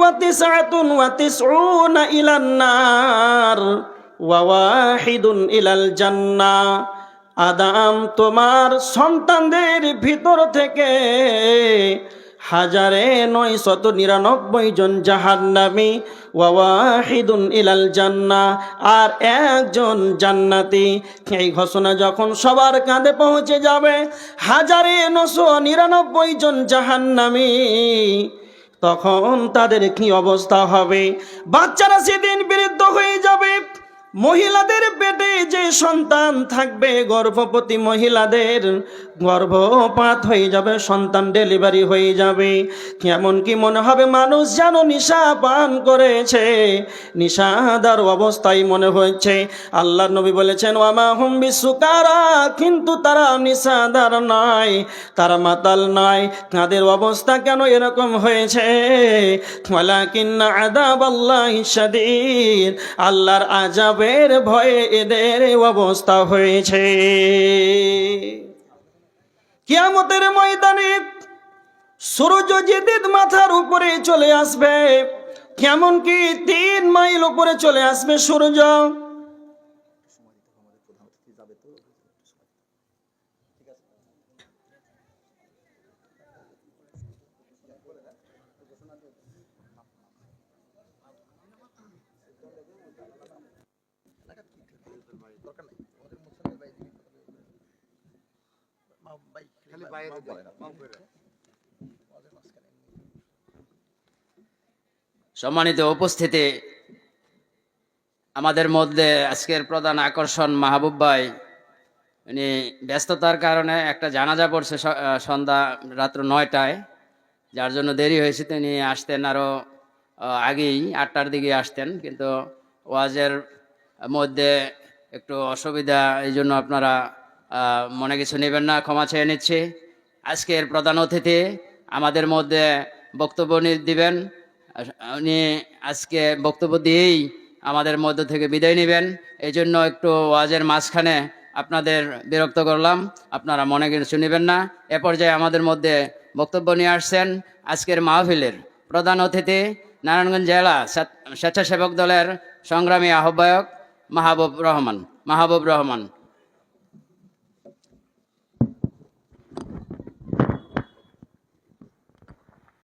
ওয়াতিসাতুন ওয়াতিসউনা ইলান নার ওয়া ওয়াহিদুন ইলাল জান্নাহ আদাম, তোমার সন্তানদের ভিতর থেকে হাজারে নয় শত নিরানব্বই জন জাহান্নামী ওয়াহিদুন ইলাল জান্না আর একজন জান্নাতি। এই ঘোষণা যখন সবার কাঁধে পৌঁছে যাবে, হাজারে নশো নিরানব্বই জন জাহান্নামী তখন তাদের কি অবস্থা হবে? বাচ্চারা সেদিন বিরুদ্ধ হয়ে যাবে। মহিলাদের পেটে যে সন্তান থাকবে, গর্ভবতী মহিলাদের গর্ভপাত হয়ে যাবে, সন্তান ডেলিভারি হয়ে যাবে। কেমন কি মনে হবে মানুষ যেন নিশা পান করেছে, নিশাদার অবস্থায় মনে হয়েছে। আল্লাহ নবী বলেছেন, ওয়ামা হুম বিশ্বকারা কিন্তু তারা নিশাদার নয় তারা মাতাল নয় তাদের অবস্থা কেন এরকম হয়েছে? আদাব আল্লাহ আল্লাহর আজাবের ভয়ে এদের অবস্থা হয়েছে। কিয়ামতের ময়দানে সূর্য যেদিন মাথার উপরে চলে আসবে কেমন কি তিন মাইল উপরে চলে আসবে সূর্য। সম্মানিত উপস্থিতি আমাদের মধ্যে আজকের প্রধান আকর্ষণ মাহবুব ভাই। উনি ব্যস্ততার কারণে একটা জানাজা পড়ছে সন্ধ্যা রাত্র নয়টায়। যার জন্য দেরি হয়েছে তিনি আসতেন আরও আগেই আটটার দিকে আসতেন। কিন্তু ওয়াজের মধ্যে একটু অসুবিধা এই জন্য আপনারা মনে কিছু নেবেন না, ক্ষমা চেয়ে নিচ্ছি। আজকের প্রধান অতিথি আমাদের মধ্যে বক্তব্য দিবেন। উনি আজকে বক্তব্য দিয়েই আমাদের মধ্য থেকে বিদায় নেবেন। এই জন্য একটু ওয়াজের মাঝখানে আপনাদের বিরক্ত করলাম। আপনারা মনে কিছু নেবেন না। এ পর্যায়ে আমাদের মধ্যে বক্তব্য নিয়ে আসছেন আজকের মাহফিলের প্রধান অতিথি, নারায়ণগঞ্জ জেলা স্বেচ্ছাসেবক দলের সংগ্রামী আহ্বায়ক মাহবুব রহমান। মাহবুব রহমান